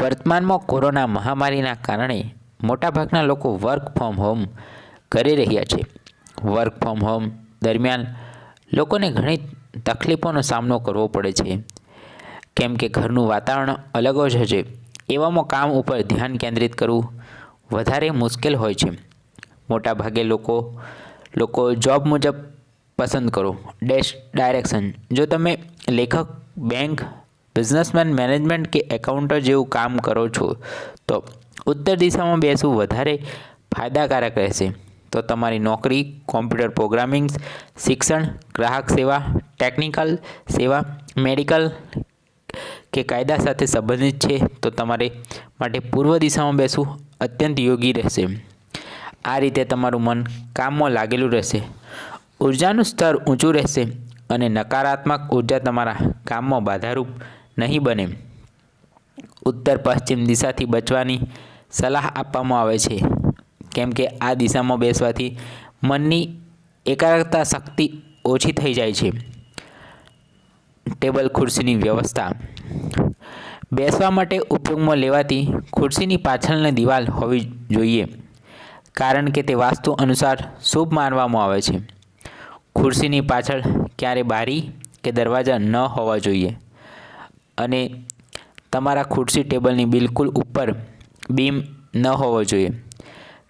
વર્તમાનમાં કોરોના મહામારીના કારણે મોટાભાગના લોકો વર્ક ફ્રોમ હોમ કરી રહ્યા છે. વર્ક ફ્રોમ હોમ દરમિયાન લોકોને ઘણી તકલીફોનો સામનો કરવો પડે છે. કેમ કે ઘરનું વાતાવરણ અલગ જ હશે, એવામાં કામ ઉપર ધ્યાન કેન્દ્રિત કરવું વધારે મુશ્કેલ હોય છે. મોટાભાગે લોકો લોકો જોબ મુજબ પસંદ કરો. ડેશ ડાયરેક્શન જો તમે લેખક બેંક બિઝનેસમેન મેનેજમેન્ટ કે એકાઉન્ટર જેવું કામ કરો છો, તો ઉત્તર દિશામાં બેસવું વધારે ફાયદાકારક રહેશે. તો તમારી નોકરી, કોમ્પ્યુટર પ્રોગ્રામિંગ, શિક્ષણ, ગ્રાહક સેવા, ટેકનિકલ સેવા, મેડિકલ કે કાયદા સાથે સંબંધિત છે, તો તમારે માટે પૂર્વ દિશામાં બેસવું અત્યંત યોગી રહેશે. આ રીતે તમારું મન કામમાં લાગેલું રહેશે. ઉર્જાનું સ્તર ઊંચું રહેશે અને નકારાત્મક ઊર્જા તમારા કામમાં બાધારૂપ નહીં બને. ઉત્તર પશ્ચિમ દિશાથી બચવાની સલાહ આપવામાં આવે છે. કેમ કે આ દિશામાં બેસવાથી મનની એકાગ્રતા શક્તિ ઓછી થઈ જાય છે. ટેબલ ખુરશીની વ્યવસ્થા. બેસવા માટે ઉપયોગમાં લેવાતી ખુરશીની પાછળની દિવાલ હોવી જોઈએ, કારણ કે તે વાસ્તુ અનુસાર શુભ માનવામાં આવે છે. ખુરશીની પાછળ ક્યારે બારી કે દરવાજા ન હોવા જોઈએ. અને તમારા ખુરશી ટેબલની બિલકુલ ઉપર બીમ ન હોવો જોઈએ,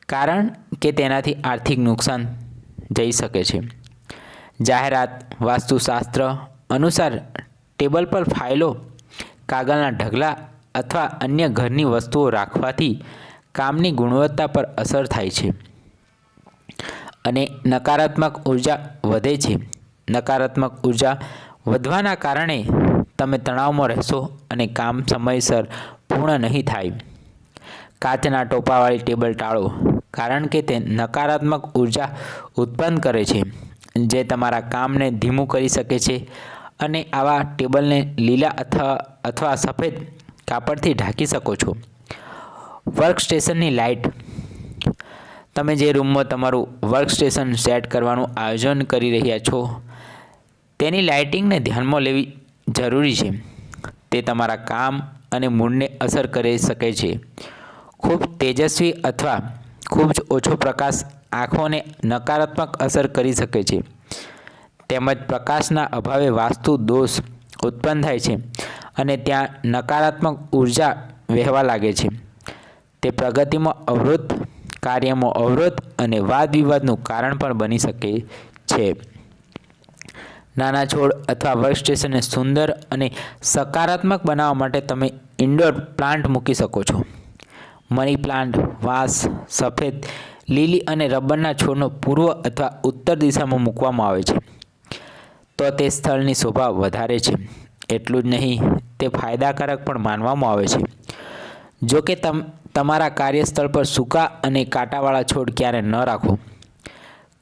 કારણ કે તેનાથી આર્થિક નુકસાન જઈ શકે છે. જાહેરાત, વાસ્તુશાસ્ત્ર અનુસાર ટેબલ પર ફાઇલો, કાગળના ઢગલા અથવા અન્ય ઘરની વસ્તુઓ રાખવાથી કામની ગુણવત્તા પર અસર થાય છે અને નકારાત્મક ઊર્જા વધે છે. નકારાત્મક ઊર્જા વધવાના કારણે તમે તણાવમાં રહેશો અને કામ સમયસર પૂર્ણ નહીં થાય. કાચના ટોપાવાળી ટેબલ ટાળો, કારણ કે તે નકારાત્મક ઊર્જા ઉત્પન્ન કરે છે, જે તમારા કામને ધીમું કરી શકે છે અને આવા ટેબલને લીલા અથવા અથવા સફેદ કાપડથી ઢાંકી શકો છો. વર્ક સ્ટેશનની લાઇટ, તમે જે રૂમમાં તમારું વર્ક સ્ટેશન સેટ કરવાનું આયોજન કરી રહ્યા છો, તેની લાઇટિંગને ધ્યાનમાં લેવી જરૂરી છે. તે તમારા કામ અને મૂડને અસર કરી શકે છે. ખૂબ તેજસ્વી અથવા ખૂબ જ ઓછો પ્રકાશ આંખોને નકારાત્મક અસર કરી શકે છે. તેમજ પ્રકાશના અભાવે વાસ્તુ દોષ ઉત્પન્ન થાય છે અને ત્યાં નકારાત્મક ઊર્જા વહેવા લાગે છે. તે પ્રગતિમાં અવરોધ, કાર્યમાં અવરોધ અને વાદ વિવાદનું કારણ પણ બની શકે છે. નાના છોડ અથવા વર્કસ્ટેશનને સુંદર અને સકારાત્મક બનાવવા માટે તમે ઇન્ડોર પ્લાન્ટ મૂકી શકો છો. મની પ્લાન્ટ વાંસ, સફેદ, લીલી અને રબરના છોડનો પૂર્વ અથવા ઉત્તર દિશામાં મૂકવામાં આવે છે. તો તે સ્થળની શોભા વધારે છે. એટલું જ નહીં, તે ફાયદાકારક પણ માનવામાં આવે છે. જો કે તમ, તમારા કાર્યસ્થળ પર સૂકા અને કાંટાવાળા છોડ ક્યારે ન રાખો,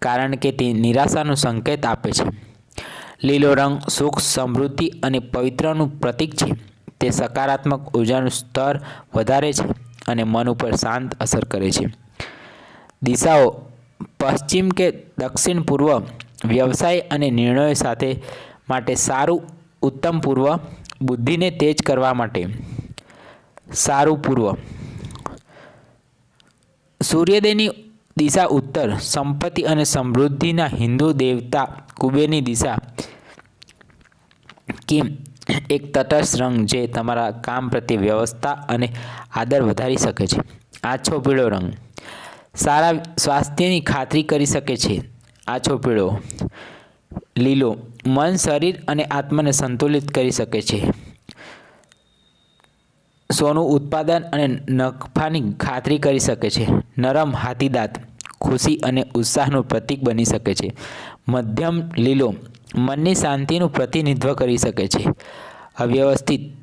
કારણ કે તે નિરાશાનો સંકેત આપે છે. લીલો રંગ, સુખ, સમૃદ્ધિ અને પવિત્રનું પ્રતીક છે. તે સકારાત્મક ઉર્જાનું સ્તર વધારે છે અને મન ઉપર શાંત અસર કરે છે. દિશાઓ પશ્ચિમ કે દક્ષિણ પૂર્વ, વ્યવસાય અને નિર્ણયો સાથે માટે સારું ઉત્તમ પૂર્વ, બુદ્ધિને તેજ કરવા માટે. સારું પૂર્વ. સૂર્યોદયની દિશા ઉત્તર, સંપત્તિ અને સમૃદ્ધિના હિન્દુ દેવતા કુબેરની દિશા. કિમ? એક તટસ્થ રંગ જે તમારા કામ પ્રત્યે વ્યવસ્થા અને આદર વધારી શકે છે. આછો પીળો રંગ. સારા સ્વાસ્થ્યની ખાતરી કરી શકે છે. આછો પીળો. લીલો. મન, શરીર અને આત્માને સંતુલિત કરી શકે છે. સોનું ઉત્પાદન અને નફાની ખાતરી કરી શકે છે. નરમ હાથીદાંત ખુશી અને ઉત્સાહનું પ્રતીક બની શકે છે. મધ્યમ લીલો મનની શાંતિનું પ્રતિનિધિત્વ કરી શકે છે. અવ્યવસ્થિત